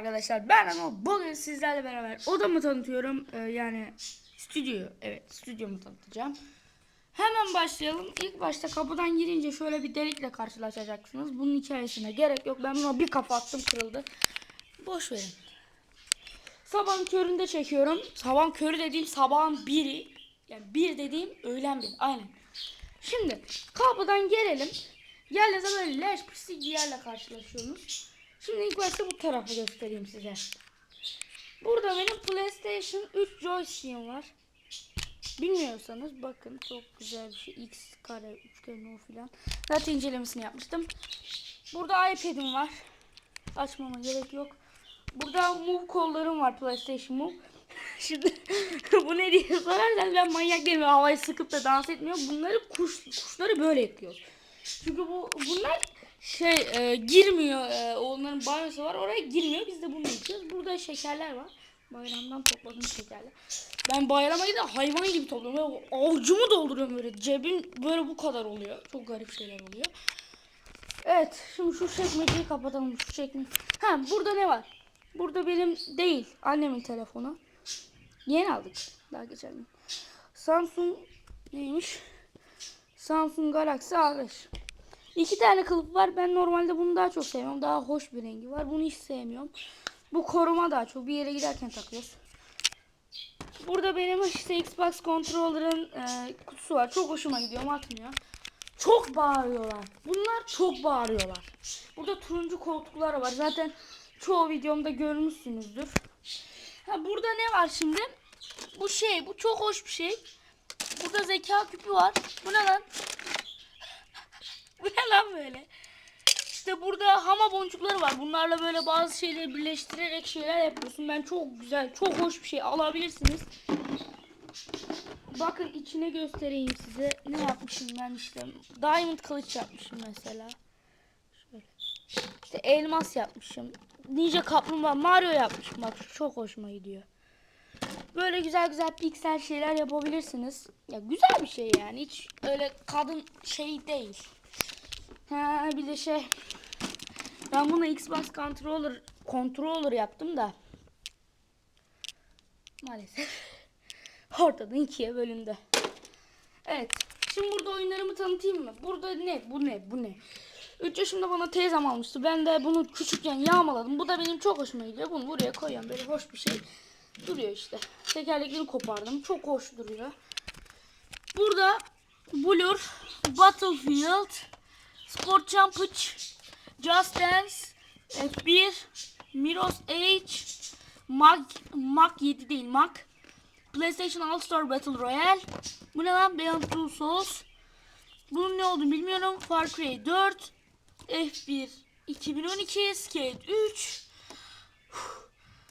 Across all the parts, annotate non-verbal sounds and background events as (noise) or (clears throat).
arkadaşlar ben ama bugün sizlerle beraber odamı tanıtıyorum Ee, yani stüdyoyu evet stüdyomu tanıtacağım. Hemen başlayalım. İlk başta kapıdan girince şöyle bir delikle karşılaşacaksınız. Bunun hikayesine gerek yok. Ben buna bir kafa attım kırıldı. Boş verin. Sabahın köründe çekiyorum. Sabahın körü dediğim sabahın biri. Yani bir dediğim öğlen bir. Aynen. Şimdi kapıdan gelelim. Geldiğinizde böyle leş pislik bir yerle karşılaşıyorsunuz. Şimdi ilk başta bu tarafı göstereyim size. Burada benim PlayStation 3 joystick'im var. Bilmiyorsanız bakın çok güzel bir şey. X kare, üçgen o filan. Zaten incelemesini yapmıştım. Burada iPad'im var. Açmama gerek yok. Burada Move kollarım var PlayStation Move. (laughs) Şimdi (laughs) bu ne diye sorarsan ben manyak değilim. Havayı sıkıp da dans etmiyorum. Bunları kuş, kuşları böyle ekliyor. Çünkü bu bunlar şey e, girmiyor. E, onların banyosu var. Oraya girmiyor. Biz de bunu yapıyoruz. Burada şekerler var. Bayramdan topladım şekerler. Ben bayrama gidip hayvan gibi topluyorum. Böyle avucumu dolduruyorum böyle. Cebim böyle bu kadar oluyor. Çok garip şeyler oluyor. Evet. Şimdi şu çekmeceyi kapatalım. Şu çekme. Ha burada ne var? Burada benim değil. Annemin telefonu. Yeni aldık. Daha geçen gün. Samsung neymiş? Samsung Galaxy A5. İki tane kılıf var. Ben normalde bunu daha çok seviyorum. Daha hoş bir rengi var. Bunu hiç sevmiyorum. Bu koruma daha çok. Bir yere giderken takıyoruz. Burada benim işte Xbox controller'ın e, kutusu var. Çok hoşuma gidiyor atmıyor. Çok bağırıyorlar. Bunlar çok bağırıyorlar. Burada turuncu koltuklar var. Zaten çoğu videomda görmüşsünüzdür. Ha burada ne var şimdi? Bu şey, bu çok hoş bir şey. Burada zeka küpü var. Bu ne lan? Böyle? İşte burada hama boncukları var. Bunlarla böyle bazı şeyleri birleştirerek şeyler yapıyorsun. Ben çok güzel, çok hoş bir şey alabilirsiniz. Bakın içine göstereyim size. Ne yapmışım ben işte. Diamond kılıç yapmışım mesela. Şöyle. İşte elmas yapmışım. Ninja kaplumbağa Mario yapmışım. Bak şu çok hoşuma gidiyor. Böyle güzel güzel piksel şeyler yapabilirsiniz. Ya güzel bir şey yani. Hiç öyle kadın şey değil. Ha bir de şey. Ben bunu Xbox controller controller yaptım da. Maalesef. (laughs) Ortadan ikiye bölündü. Evet. Şimdi burada oyunlarımı tanıtayım mı? Burada ne? Bu ne? Bu ne? 3 yaşımda bana teyzem almıştı. Ben de bunu küçükken yağmaladım. Bu da benim çok hoşuma gidiyor. Bunu buraya koyuyorum. Böyle hoş bir şey. Duruyor işte. Tekerlekleri kopardım. Çok hoş duruyor. Burada Blur, Battlefield, Sport Jumpage, Just Dance, F1, Miros Age, Mag, Mag 7 değil Mag, PlayStation All Star Battle Royale. Bu ne lan? Beyond Two Souls. Bunun ne olduğunu bilmiyorum. Far Cry 4, F1 2012, Skate 3,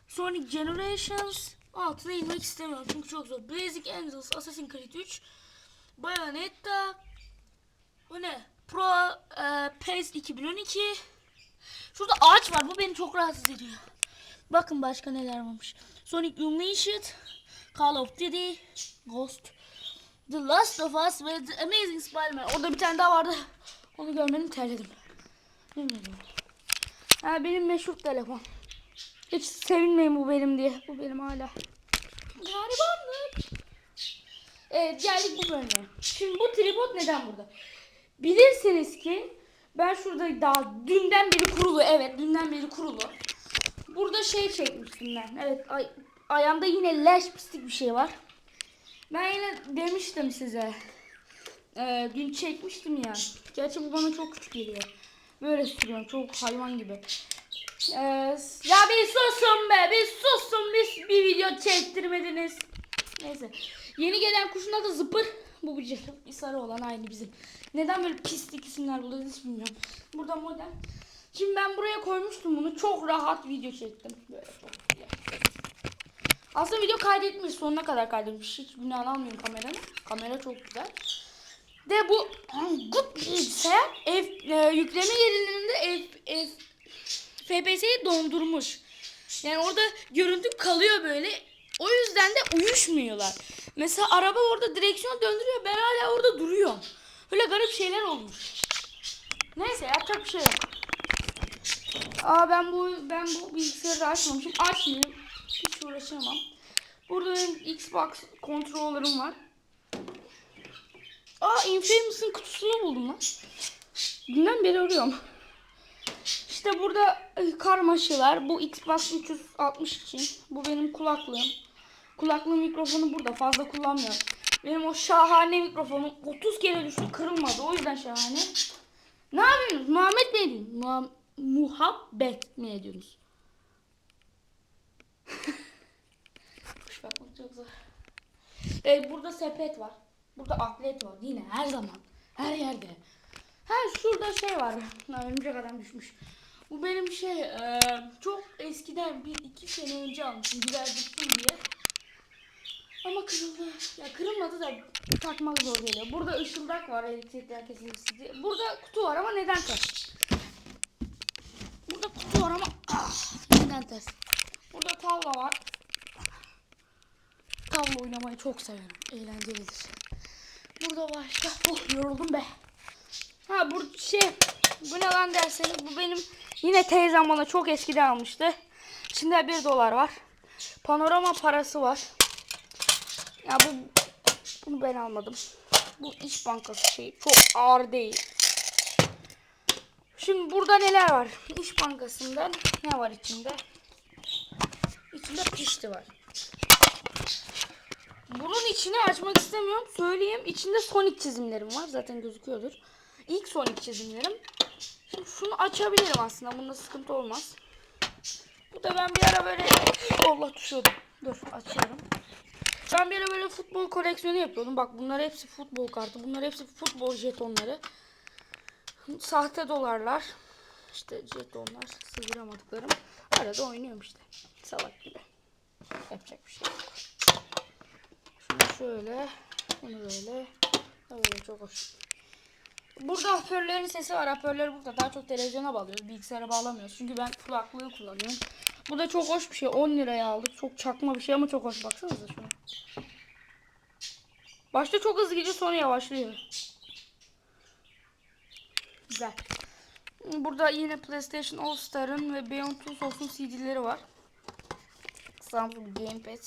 Sonic Generations. Altına inmek istemiyorum çünkü çok zor. Basic Angels, Assassin's Creed 3, Bayonetta. Bu ne? Pro e, PES 2012. Şurada ağaç var. Bu beni çok rahatsız ediyor. Bakın başka neler varmış. Sonic Unleashed, Call of Duty, Ghost, The Last of Us ve The Amazing Spider-Man. Orada bir tane daha vardı. Onu görmedim terledim. Ha, benim meşhur telefon. Hiç sevinmeyin bu benim diye. Bu benim hala. Garibanlık. Evet geldik bu bölüme. Şimdi bu tripod neden burada? Bilirsiniz ki ben şurada daha dünden beri kurulu. Evet dünden beri kurulu. Burada şey çekmiştim ben. Evet ay, ayağımda yine leş pislik bir şey var. Ben yine demiştim size. Ee, dün çekmiştim ya. Gerçi bu bana çok küçük geliyor. Böyle sürüyorum çok hayvan gibi. Ee, ya bir susun be bir susun bir, bir video çektirmediniz. Neyse. Yeni gelen kuşun adı Zıpır. (laughs) Bu bir, bir sarı olan aynı bizim. Neden böyle pislik isimler buluyoruz hiç bilmiyorum. Burada model. Şimdi ben buraya koymuştum bunu. Çok rahat video çektim. Böyle. Aslında video kaydetmiş. Sonuna kadar kaydetmiş. Hiç günah almıyorum kameranın. Kamera çok güzel. De bu good bilgisayar ev, e, yükleme yerinde ev, ev, FPS'yi dondurmuş. Yani orada görüntü kalıyor böyle. O yüzden de uyuşmuyorlar. Mesela araba orada direksiyon döndürüyor. Ben hala orada duruyorum. Böyle garip şeyler olmuş. Neyse yapacak bir şey yok. Aa ben bu ben bu bilgisayarı açmamışım. Açmayayım. Hiç uğraşamam. Burada benim Xbox kontrolörüm var. Aa Infamous'ın kutusunu buldum lan. Dünden beri arıyorum. İşte burada e, karmaşalar. Bu Xbox 360 için. Bu benim kulaklığım. Kulaklığın mikrofonu burada. Fazla kullanmıyorum. Benim o şahane mikrofonum 30 kere düştü kırılmadı. O yüzden şahane. Ne yapıyorsunuz? Muhammed mi edin? Muha- muhabbet mi ediyorsunuz? (laughs) Kuş bakmak çok zor. Ee, burada sepet var. Burada atlet var. Yine her zaman. Her yerde. Ha şurada şey var. (laughs) Örümcek adam düşmüş. Bu benim şey e, çok eskiden bir iki sene önce almışım. Güzel diye. Ama kırıldı. Ya kırılmadı da takmak zor geliyor. Burada ışıldak var elektrikler kesilmesi diye. Burada kutu var ama neden ters? Burada kutu var ama ah, (clears throat) neden ters? Burada tavla var. Tavla oynamayı çok severim. Eğlencelidir. Burada başka... Oh yoruldum be. Ha bu şey... Bu ne lan derseniz bu benim yine teyzem bana çok eskiden almıştı. İçinde 1 dolar var. Panorama parası var. Ya bu bunu ben almadım. Bu iş bankası şey çok ağır değil. Şimdi burada neler var? İş bankasında ne var içinde? İçinde pişti var. Bunun içini açmak istemiyorum. Söyleyeyim. İçinde Sonic çizimlerim var. Zaten gözüküyordur. İlk Sonic çizimlerim. Şimdi şunu açabilirim aslında. Bunda sıkıntı olmaz. Bu da ben bir ara böyle... Allah düşüyordum. Dur açıyorum. Ben bir ara böyle futbol koleksiyonu yapıyordum. Bak bunlar hepsi futbol kartı. Bunlar hepsi futbol jetonları. Sahte dolarlar. İşte jetonlar. Sıyıramadıklarım. Arada oynuyorum işte. Salak gibi. Yapacak bir şey yok. Şunu şöyle. Bunu böyle. Böyle çok hoş. Burada hoparlörlerin sesi var. Hoparlörü burada. Daha çok televizyona bağlıyoruz. Bilgisayara bağlamıyoruz. Çünkü ben kulaklığı kullanıyorum. Bu da çok hoş bir şey. 10 liraya aldık. Çok çakma bir şey ama çok hoş. Baksanıza. Başta çok hızlı gidiyor sonra yavaşlıyor. Güzel. Burada yine PlayStation All Star'ın ve Beyond Two Source'un CD'leri var. Samsung Gamepad.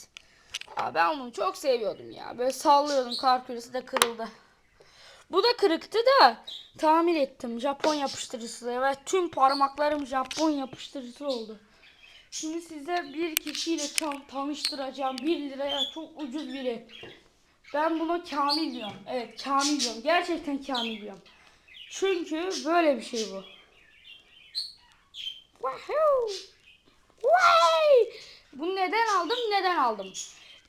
Aa, ben bunu çok seviyordum ya. Böyle sallıyordum. Kar küresi de kırıldı. Bu da kırıktı da tamir ettim. Japon yapıştırıcısı ve tüm parmaklarım Japon yapıştırıcısı oldu. Şimdi size bir kişiyle tan- tanıştıracağım. 1 liraya çok ucuz biri. Ben buna Kamil diyorum. Evet Kamil diyorum. Gerçekten Kamil diyorum. Çünkü böyle bir şey bu. Bunu neden aldım? Neden aldım?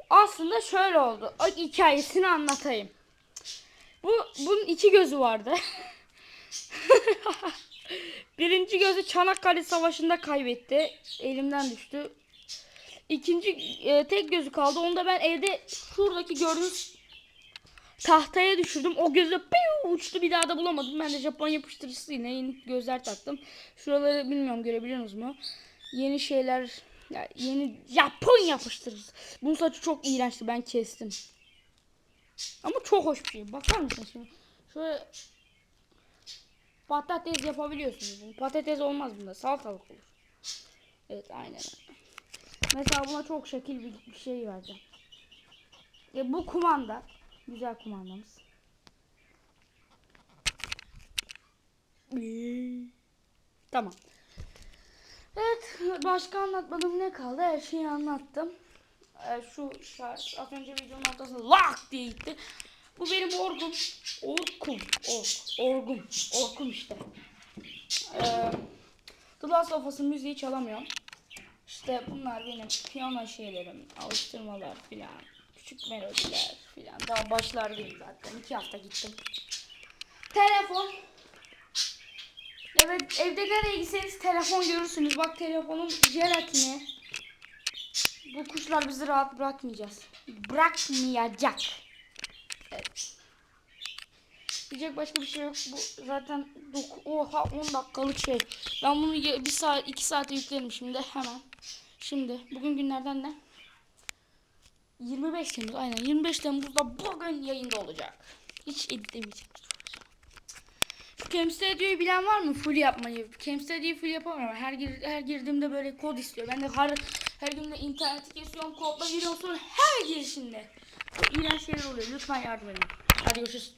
Aslında şöyle oldu. O hikayesini anlatayım. Bu bunun iki gözü vardı. (laughs) Birinci gözü Çanakkale Savaşı'nda kaybetti. Elimden düştü. İkinci e, tek gözü kaldı. Onu da ben evde şuradaki gördüğünüz tahtaya düşürdüm. O gözü piu, uçtu bir daha da bulamadım. Ben de Japon yapıştırıcısıyla yeni gözler taktım. Şuraları bilmiyorum görebiliyor musunuz mu? Yeni şeyler ya yeni Japon yapıştırıcısı. Bunun saçı çok iğrençti. Ben kestim. Ama çok hoş bir şey. Bakar mısın şimdi? Şöyle patates yapabiliyorsunuz. Patates olmaz bunda. Salatalık olur. Evet aynen. Mesela buna çok şekil bir, bir şey vereceğim. E, bu kumanda. Güzel kumandamız. Tamam. Evet başka anlatmadım ne kaldı her şeyi anlattım. Ee, şu şarj az önce videonun ortasında lak diye gitti. Bu benim orgum. Orkum. Ork. Orgum. Orkum işte. Ee, The Last of Us'ın müziği çalamıyorum. İşte bunlar benim piyano şeylerim, alıştırmalar filan, küçük melodiler filan. Daha başlardayım zaten. iki hafta gittim. Telefon. Evet evde nereye gitseniz telefon görürsünüz. Bak telefonun jelatini. Bu kuşlar bizi rahat bırakmayacağız. Bırakmayacak. Evet. Diyecek başka bir şey yok. Bu zaten oha 10 dakikalık şey. Ben bunu ye- bir saat 2 saate yüklerim şimdi hemen. Şimdi bugün günlerden ne? 25 Temmuz aynen 25 Temmuz'da bugün yayında olacak. Hiç editlemeyeceğim. Camstudio'yu bilen var mı? Full yapmayı. Camstudio'yu full yapamıyorum. Her gir, her girdiğimde böyle kod istiyor. Ben de her her günde interneti kesiyorum, kodla giriyorum sonra her girişinde. İğrenç şeyler oluyor. Lütfen yardım edin. Hadi görüşürüz.